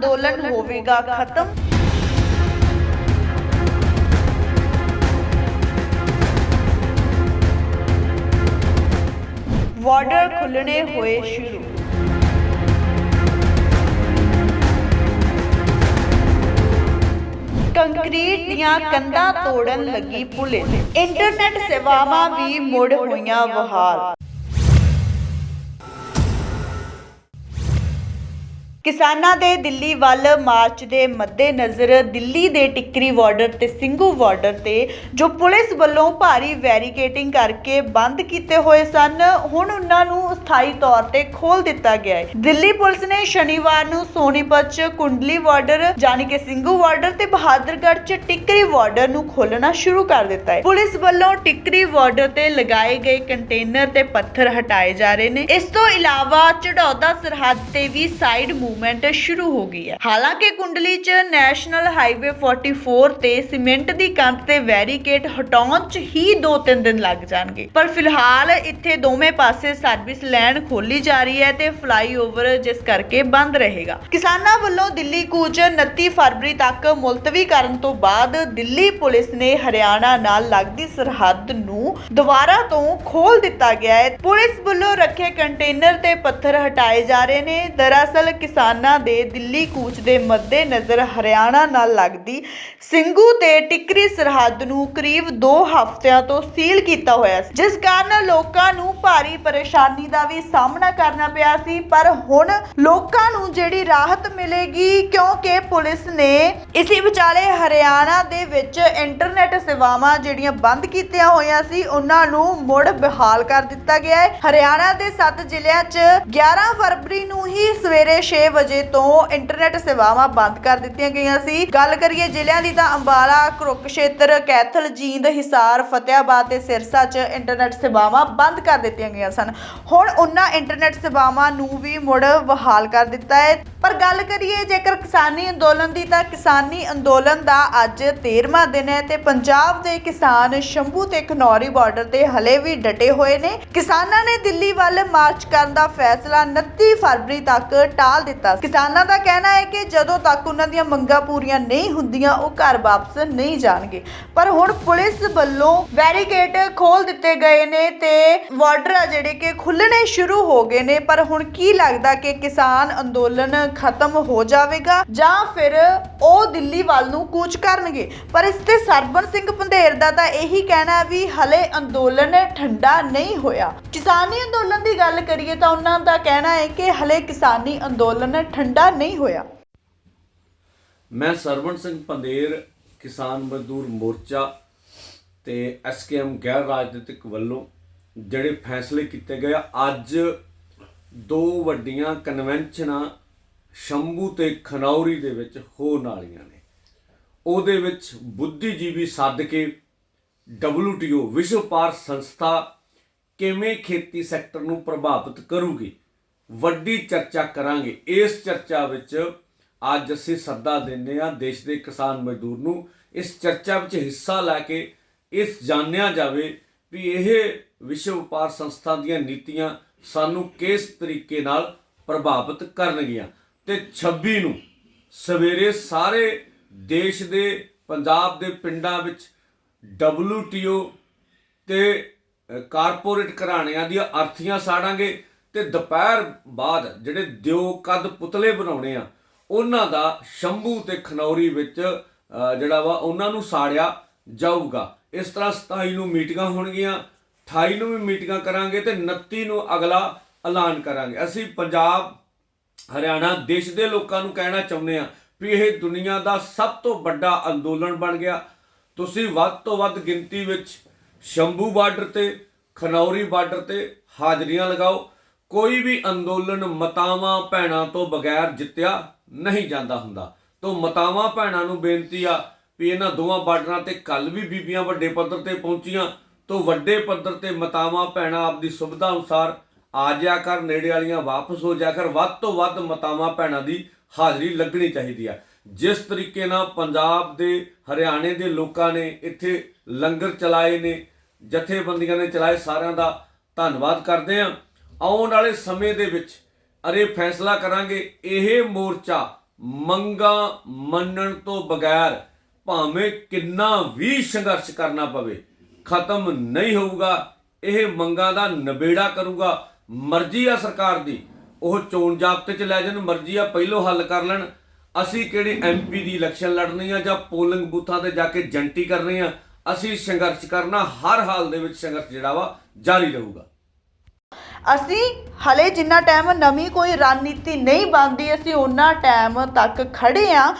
ਅੰਦੋਲਨ ਹੋਵੇਗਾ ਖਤਮ ਬਾਰਡਰ ਖੁੱਲਣੇ ਹੋਏ ਸ਼ੁਰੂ ਕੰਕਰੀਟ ਦੀਆਂ ਕੰਧਾਂ ਤੋੜਨ ਲੱਗੀ ਪੁਲਿਸ ਇੰਟਰਨੈਟ ਸੇਵਾਵਾਂ ਵੀ ਮੁੜ ਹੋਈਆਂ ਬਹਾਲ ਕਿਸਾਨਾਂ ਦੇ ਦਿੱਲੀ ਵੱਲ ਮਾਰਚ ਦੇ ਮੱਦੇਨਜ਼ਰ ਦਿੱਲੀ ਦੇ ਟਿੱਕਰੀ ਬਾਰਡਰ ਤੇ ਸਿੰਘੂ ਬਾਰਡਰ ਤੇ, ਜੋ ਪੁਲਿਸ ਵੱਲੋਂ ਭਾਰੀ ਵੈਰੀਕੇਟਿੰਗ ਕਰਕੇ ਬੰਦ ਕੀਤੇ ਹੋਏ ਸਨ, ਹੁਣ ਉਹਨਾਂ ਨੂੰ ਸਥਾਈ ਤੌਰ ਤੇ ਖੋਲ ਦਿੱਤਾ ਗਿਆ ਹੈ। ਦਿੱਲੀ ਪੁਲਿਸ ਨੇ ਸ਼ਨੀਵਾਰ ਨੂੰ ਸੋਨੀਪਤ ਚ ਕੁੰਡਲੀ ਬਾਰਡਰ ਜਾਨੀ ਕਿ ਸਿੰਘੂ ਬਾਰਡਰ ਤੇ ਬਹਾਦਰਗੜ੍ਹ ਚ ਟਿੱਕਰੀ ਬਾਰਡਰ ਨੂੰ ਖੋਲਣਾ ਸ਼ੁਰੂ ਕਰ ਦਿੱਤਾ ਹੈ। ਪੁਲਿਸ ਵੱਲੋਂ ਟਿੱਕਰੀ ਬਾਰਡਰ ਤੇ ਲਗਾਏ ਗਏ ਕੰਟੇਨਰ ਤੇ ਪੱਥਰ ਹਟਾਏ ਜਾ ਰਹੇ ਨੇ। ਇਸ ਤੋਂ ਇਲਾਵਾ ਚੜੌਦਾ ਸਰਹੱਦ ਤੇ ਵੀ ਸਾਈਡ ਮੂਵਮੈਂਟ ਸ਼ੁਰੂ ਹੋ ਗਈ ਹੈ। ਹਾਲਾਂਕਿ ਕੁੰਡਲੀ 'ਚ ਨੈਸ਼ਨਲ ਹਾਈਵੇ 44 ਤੇ ਸੀਮੈਂਟ ਦੀ ਕੰਧ ਤੇ ਵੈਰੀਕੇਡ ਹਟਾਉਣ 'ਚ ਹੀ 2-3 ਦਿਨ ਲੱਗ ਜਾਣਗੇ। ਪਰ ਫਿਲਹਾਲ ਇੱਥੇ ਦੋਵੇਂ ਪਾਸੇ ਸਰਵਿਸ ਲੈਣ ਖੋਲੀ ਜਾ ਰਹੀ ਹੈ ਤੇ ਫਲਾਈਓਵਰ ਜਿਸ ਕਰਕੇ ਬੰਦ ਰਹੇਗਾ। ਕਿਸਾਨਾਂ ਵੱਲੋਂ ਦਿੱਲੀ ਕੂਚ 29 ਫਰਵਰੀ ਤੱਕ ਮੁਲਤਵੀ ਕਰਨ ਤੋਂ ਬਾਅਦ ਦਿੱਲੀ ਪੁਲਿਸ ਨੇ ਹਰਿਆਣਾ ਨਾਲ ਲੱਗਦੀ ਸਰਹੱਦ ਨੂੰ ਦੁਬਾਰਾ ਤੋਂ ਖੋਲ ਦਿੱਤਾ ਗਿਆ ਹੈ। ਪੁਲਿਸ ਵੱਲੋਂ ਰੱਖੇ ਕੰਟੇਨਰ ਤੇ ਪੱਥਰ ਹਟਾਏ ਜਾ ਰਹੇ ਨੇ। ਦਰਅਸਲ ਕਿਸਾਨਾਂ ਕਿਸਾਨਾਂ ਦੇ ਦਿੱਲੀ ਕੂਚ ਦੇ ਮੱਦੇ ਨਜ਼ਰ ਹਰਿਆਣਾ ਨਾਲ ਲੱਗਦੀ ਸਿੰਘੂ ਤੇ ਟਿਕਰੀ ਸਰਹੱਦ ਨੂੰ ਕਰੀਬ 2 ਹਫ਼ਤਿਆਂ ਤੋਂ ਸੀਲ ਕੀਤਾ ਹੋਇਆ ਸੀ। ਜਿਸ ਕਾਰਨ ਲੋਕਾਂ ਨੂੰ ਭਾਰੀ ਪਰੇਸ਼ਾਨੀ ਦਾ ਵੀ ਸਾਹਮਣਾ ਕਰਨਾ ਪਿਆ ਸੀ। ਪਰ ਹੁਣ ਲੋਕਾਂ ਨੂੰ ਜਿਹੜੀ ਰਾਹਤ ਮਿਲੇਗੀ, ਕਿਉਂਕਿ ਪੁਲਿਸ ਨੇ ਇਸੇ ਵਿਚਾਲੇ ਹਰਿਆਣਾ ਦੇ ਵਿੱਚ ਇੰਟਰਨੈਟ ਸੇਵਾਵਾਂ ਜਿਹੜੀਆਂ ਬੰਦ ਕੀਤੀਆਂ ਹੋਈਆਂ ਸੀ, ਉਹਨਾਂ ਨੂੰ ਮੁੜ ਬਹਾਲ ਕਰ ਦਿੱਤਾ ਗਿਆ ਹੈ। ਹਰਿਆਣਾ ਦੇ 7 ਜ਼ਿਲ੍ਹਿਆਂ 'ਚ 11 ਫਰਵਰੀ ਨੂੰ ਹੀ ਸਵੇਰੇ 6 ਵਜੇ ਤੋਂ ਇੰਟਰਨੈਟ ਸੇਵਾਵਾਂ ਬੰਦ ਕਰ ਦਿੱਤੀਆਂ ਗਈਆਂ ਸੀ। ਗੱਲ ਕਰੀਏ ਜ਼ਿਲ੍ਹਿਆਂ ਦੀ ਤਾਂ ਅੰਬਾਲਾ, ਕੁਰੂਕਸ਼ੇਤਰ, ਕੈਥਲ, ਜੀਂਦ, ਹਿਸਾਰ, ਫਤਿਆਬਾਦ ਤੇ ਸਿਰਸਾ 'ਚ ਇੰਟਰਨੈਟ ਸੇਵਾਵਾਂ ਬੰਦ ਕਰ ਦਿੱਤੀਆਂ ਗਈਆਂ ਸਨ। ਹੁਣ ਉਹਨਾਂ ਇੰਟਰਨੈਟ ਸੇਵਾਵਾਂ ਨੂੰ ਵੀ ਮੁੜ ਬਹਾਲ ਕਰ ਦਿੱਤਾ ਹੈ। ਪਰ ਗੱਲ ਕਰੀਏ ਜੇਕਰ ਕਿਸਾਨੀ ਅੰਦੋਲਨ ਦੀ ਤਾਂ ਕਿਸਾਨੀ ਅੰਦੋਲਨ ਦਾ ਅੱਜ 13ਵਾਂ ਦਿਨ ਹੈ ਤੇ ਪੰਜਾਬ ਦੇ ਕਿਸਾਨ ਸ਼ੰਭੂ ਤੇ ਖਨੌਰੀ ਬਾਰਡਰ ਤੇ ਹਲੇ ਵੀ ਡਟੇ ਹੋਏ ਨੇ। ਕਿਸਾਨਾਂ ਨੇ ਦਿੱਲੀ ਵੱਲ ਮਾਰਚ ਕਰਨ ਦਾ ਫੈਸਲਾ 29 ਫਰਵਰੀ ਤੱਕ ਟਾਲ ਦਿੱਤਾ ਕਿਸਾਨਾਂ ਦਾ ਕਹਿਣਾ ਹੈ ਕਿ ਜਦੋਂ ਤੱਕ ਉਹਨਾਂ ਦੀਆਂ ਮੰਗਾਂ ਪੂਰੀਆਂ ਨਹੀਂ ਹੁੰਦੀਆਂ, ਉਹ ਘਰ ਵਾਪਸ ਨਹੀਂ ਜਾਣਗੇ। ਪਰ ਹੁਣ ਪੁਲਿਸ ਵੱਲੋਂ ਵੈਰੀਕੇਡ ਖੋਲ ਦਿੱਤੇ ਗਏ ਨੇ ਤੇ ਬਾਰਡਰ ਆ ਜਿਹੜੇ ਕਿ ਖੁੱਲਣੇ ਸ਼ੁਰੂ ਹੋ ਗਏ ਨੇ। ਪਰ ਹੁਣ ਕੀ ਲੱਗਦਾ ਕਿ ਕਿਸਾਨ ਅੰਦੋਲਨ ਖਤਮ ਹੋ ਜਾਵੇਗਾ ਜਾਂ ਫਿਰ ਉਹ ਦਿੱਲੀ ਵੱਲ ਨੂੰ ਕੂਚ ਕਰਨਗੇ? ਪਰ ਇਸ ਤੇ ਸਰਬਨ ਸਿੰਘ ਪੰਧੇਰ ਦਾ ਤਾਂ ਇਹੀ ਕਹਿਣਾ ਵੀ ਹਲੇ ਅੰਦੋਲਨ ਠੰਡਾ ਨਹੀਂ ਹੋਇਆ। ਕਿਸਾਨੀ ਅੰਦੋਲਨ ਦੀ ਗੱਲ ਕਰੀਏ ਤਾਂ ਉਹਨਾਂ ਦਾ ਕਹਿਣਾ ਹੈ ਕਿ ਹਲੇ ਕਿਸਾਨੀ ਅੰਦੋਲਨ ਠੰਡਾ ਨਹੀਂ ਹੋਇਆ। ਮੈਂ ਸਰਵਣ ਸਿੰਘ ਪੰਦੇਰ, ਕਿਸਾਨ ਮਜ਼ਦੂਰ ਮੋਰਚਾ ਤੇ ਐਸਕੇਐਮ ਗੈਰ ਰਾਜਨੀਤਿਕ ਵੱਲੋਂ ਜਿਹੜੇ ਫੈਸਲੇ ਕੀਤੇ ਗਏ, ਅੱਜ ਦੋ ਵੱਡੀਆਂ ਕਨਵੈਨਸ਼ਨਾਂ ਸ਼ੰਭੂ ਤੇ ਖਨੌਰੀ ਦੇ ਵਿੱਚ ਹੋਣ ਵਾਲੀਆਂ ਨੇ। ਉਹਦੇ ਵਿੱਚ ਬੁੱਧੀਜੀਵੀ ਸੱਦ ਕੇ WTO ਵਿਸ਼ਵ ਪਾਰ ਸੰਸਥਾ ਕਿਵੇਂ ਖੇਤੀ ਸੈਕਟਰ ਨੂੰ ਪ੍ਰਭਾਵਿਤ ਕਰੂਗੀ ਵੱਡੀ ਚਰਚਾ ਕਰਾਂਗੇ। ਇਸ ਚਰਚਾ ਵਿੱਚ ਅੱਜ ਅਸੀਂ ਸੱਦਾ ਦਿੰਦੇ ਹਾਂ ਦੇਸ਼ ਦੇ ਕਿਸਾਨ ਮਜ਼ਦੂਰ ਨੂੰ। ਇਸ ਚਰਚਾ ਵਿੱਚ ਹਿੱਸਾ ਲੈ ਕੇ ਇਸ ਜਾਣਿਆ ਜਾਵੇ ਵੀ ਇਹ ਵਿਸ਼ਵ ਵਪਾਰ ਸੰਸਥਾ ਦੀਆਂ ਨੀਤੀਆਂ ਸਾਨੂੰ ਕਿਸ ਤਰੀਕੇ ਨਾਲ ਪ੍ਰਭਾਵਿਤ ਕਰਨਗੀਆਂ। ਤੇ 26 ਨੂੰ ਸਵੇਰੇ ਸਾਰੇ ਦੇਸ਼ ਦੇ ਪੰਜਾਬ ਦੇ ਪਿੰਡਾਂ ਵਿੱਚ WTO ਤੇ ਅ, ਕਾਰਪੋਰੇਟ ਘਰਾਣਿਆਂ ਦੀਆਂ ਅਰਥੀਆਂ ਸਾੜਾਂਗੇ। ਤੇ ਦੁਪਹਿਰ ਬਾਅਦ ਜਿਹੜੇ ਦਿਓ ਕੱਦ ਪੁਤਲੇ ਬਣਾਉਣੇ ਆ, ਉਹਨਾਂ ਦਾ ਸ਼ੰਭੂ ਤੇ ਖਨੌਰੀ ਵਿੱਚ ਜਿਹੜਾ ਵਾ, ਉਹਨਾਂ ਨੂੰ ਸਾੜਿਆ ਜਾਊਗਾ। ਇਸ ਤਰ੍ਹਾਂ 27 ਨੂੰ ਮੀਟਿੰਗਾਂ ਹੋਣਗੀਆਂ 28 ਨੂੰ ਵੀ ਮੀਟਿੰਗਾਂ ਕਰਾਂਗੇ ਤੇ 29 ਨੂੰ ਅਗਲਾ ਐਲਾਨ ਕਰਾਂਗੇ। ਅਸੀਂ ਪੰਜਾਬ, ਹਰਿਆਣਾ, ਦੇਸ਼ ਦੇ ਲੋਕਾਂ ਨੂੰ ਕਹਿਣਾ ਚਾਹੁੰਦੇ ਆ ਵੀ ਇਹ ਦੁਨੀਆ ਦਾ ਸਭ ਤੋਂ ਵੱਡਾ ਅੰਦੋਲਨ ਬਣ ਗਿਆ। ਤੁਸੀਂ ਵੱਧ ਤੋਂ ਵੱਧ ਗਿਣਤੀ ਵਿੱਚ ਸ਼ੰਭੂ ਬਾਰਡਰ ਤੇ, ਖਨੌਰੀ ਬਾਰਡਰ ਤੇ ਹਾਜ਼ਰੀਆਂ ਲਗਾਓ। ਕੋਈ ਵੀ ਅੰਦੋਲਨ ਮਤਾਵਾਂ ਭੈਣਾਂ ਤੋਂ ਬਗੈਰ ਜਿੱਤਿਆ ਨਹੀਂ ਜਾਂਦਾ ਹੁੰਦਾ। ਤੋਂ ਮਤਾਵਾਂ ਭੈਣਾਂ ਨੂੰ ਬੇਨਤੀ ਆ ਵੀ ਇਹਨਾਂ ਦੋਵਾਂ ਬਾਰਡਰਾਂ ਤੇ ਕੱਲ ਵੀ ਬੀਬੀਆਂ ਵੱਡੇ ਪੱਧਰ ਤੇ ਪਹੁੰਚੀਆਂ। ਤੋਂ ਵੱਡੇ ਪੱਧਰ ਤੇ ਮਤਾਵਾਂ ਭੈਣਾਂ ਆਪਦੀ ਸੁਵਿਧਾ ਅਨੁਸਾਰ ਆ ਜਾ ਕਰ, ਨੇੜੇ ਵਾਲੀਆਂ ਵਾਪਸ ਹੋ ਜਾ ਕਰ, ਵੱਧ ਤੋਂ ਵੱਧ ਮਤਾਵਾਂ ਭੈਣਾਂ ਦੀ ਹਾਜ਼ਰੀ ਲੱਗਣੀ ਚਾਹੀਦੀ ਆ। ਜਿਸ ਤਰੀਕੇ ਨਾਲ ਪੰਜਾਬ ਦੇ, ਹਰਿਆਣੇ ਦੇ ਲੋਕਾਂ ਨੇ ਇੱਥੇ ਲੰਗਰ ਚਲਾਏ ਨੇ, ਜਥੇਬੰਦੀਆਂ ਨੇ ਚਲਾਏ ਸਾਰਿਆਂ ਦਾ ਧੰਨਵਾਦ ਕਰਦੇ ਹਾਂ ਆਉਣ ਵਾਲੇ ਸਮੇਂ ਦੇ ਵਿੱਚ ਅਰੇ ਫੈਸਲਾ ਕਰਾਂਗੇ, ਇਹ ਮੋਰਚਾ ਮੰਗਾਂ ਮੰਨਣ ਤੋਂ ਬਗੈਰ ਭਾਵੇਂ ਕਿੰਨਾ ਵੀ ਸੰਘਰਸ਼ ਕਰਨਾ ਪਵੇ, ਖਤਮ ਨਹੀਂ ਹੋਊਗਾ। ਇਹ ਮੰਗਾਂ ਦਾ ਨਿਬੇੜਾ ਕਰੂਗਾ। ਮਰਜ਼ੀ ਆ ਸਰਕਾਰ ਦੀ, ਉਹ ਚੋਣ ਜਾਬਤੇ ਚ ਲੈ ਜਾਣ, ਮਰਜ਼ੀ ਆ ਪਹਿਲੋਂ ਹੱਲ ਕਰ ਲੈਣ। ਅਸੀਂ ਕਿਹੜੀ ਐਮਪੀ ਦੀ ਇਲੈਕਸ਼ਨ ਲੜਨੀ ਆ ਜਾਂ ਪੋਲਿੰਗ ਬੂਥਾਂ ਤੇ ਜਾ ਕੇ ਜੰਟੀ ਕਰਨੀ ਆ? ਅਸੀਂ ਸੰਘਰਸ਼ ਕਰਨਾ, ਹਰ ਹਾਲ ਦੇ ਵਿੱਚ ਸੰਘਰਸ਼ ਜਿਹੜਾ ਵਾ ਜਾਰੀ ਰਹੂਗਾ। ਅਸੀਂ ਹਲੇ ਜਿੰਨਾ ਟਾਈਮ ਨਵੀਂ ਕੋਈ ਰਣਨੀਤੀ ਨਹੀਂ ਬਣਦੀ, ਅਸੀਂ ਉਹਨਾਂ ਟਾਈਮ ਤੱਕ ਖੜ੍ਹੇ ਹਾਂ